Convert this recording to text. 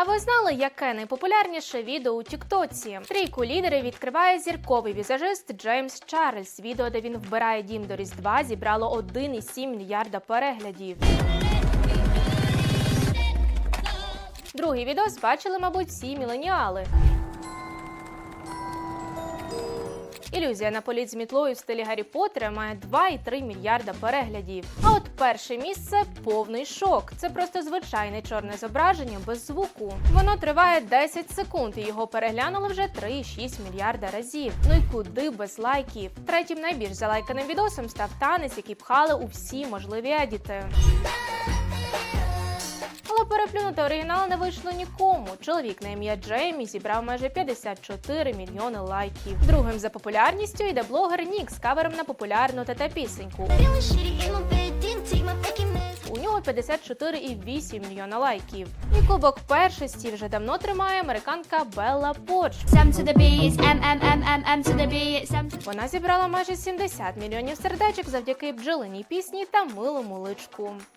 А ви знали, яке найпопулярніше відео у Тіктоці? Трійку лідерів відкриває зірковий візажист Джеймс Чарльз. Відео, де він вбирає дім до Різдва, зібрало 1,7 мільярда переглядів. Другий відос бачили, мабуть, всі міленіали. Ілюзія на політ з мітлою в стилі Гаррі Поттера має 2,3 мільярда переглядів. А от перше місце повний шок. Це просто звичайне чорне зображення без звуку. Воно триває 10 секунд, і його переглянули вже 3,6 мільярда разів. Ну і куди без лайків? Третім найбільш залайканим відосом став танець, який пхали у всі можливі едіти. Але переплюнути оригінал не вийшло нікому. Чоловік на ім'я Джеймі зібрав майже 54 мільйони лайків. Другим за популярністю йде блогер Нік з кавером на популярну fucking meds. У нього 54,8 мільйона лайків. І кубок першості вже давно тримає американка Белла to Вона зібрала майже 70 мільйонів сердечок завдяки бджолиній пісні та милому личку.